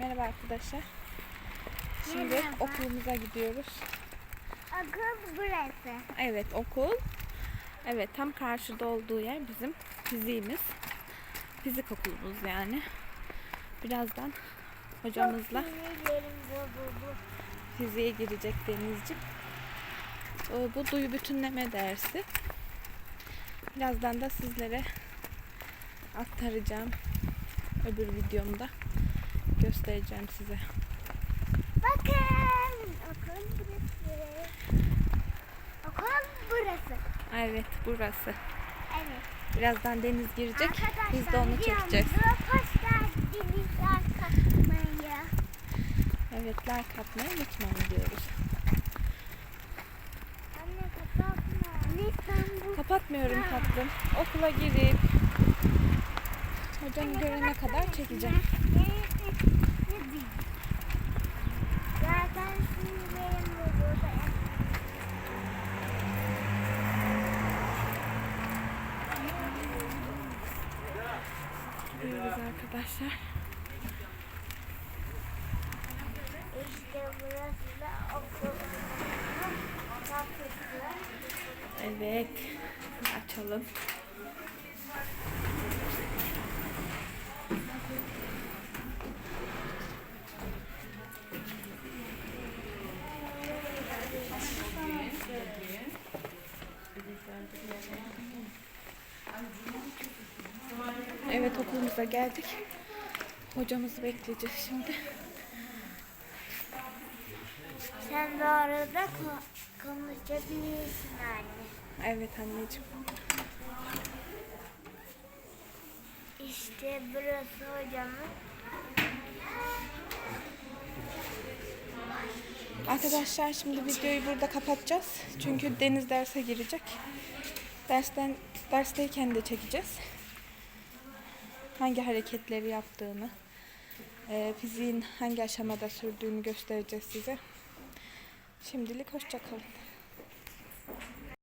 Merhaba arkadaşlar. Şimdi Merhaba. okulumuza gidiyoruz. Okul burası. Evet okul. Evet tam karşıda olduğu yer bizim fiziğimiz. Fizik okulumuz yani. Birazdan hocamızla fiziğe girecek Denizciğim. Bu duyu bütünleme dersi. Birazdan da sizlere aktaracağım. Öbür videomda göstereceğim size. Bakın. Okul burası. Okul burası. Evet burası. Evet. Birazdan Deniz girecek. Biz de Arkadaşlar, onu çekeceğiz. arkadaşlar. Evet like atmayı unutmayın diyoruz. Anne kapatma. Bu. Kapatmıyorum tatlım. Okula girip hocamı görene kadar çekeceğim. Gidiyoruz arkadaşlar. İşte burası da okul. Kapısı. Evet. Açalım. Evet okulumuza geldik. Hocamızı bekleyeceğiz şimdi. Sen de arada ko- konuşabilirsin anne. Evet anneciğim. İşte burası hocamın. Arkadaşlar şimdi videoyu burada kapatacağız. Çünkü Deniz derse girecek. Dersten dersteyken de çekeceğiz. Hangi hareketleri yaptığını, e, fiziğin hangi aşamada sürdüğünü göstereceğiz size. Şimdilik hoşça kalın.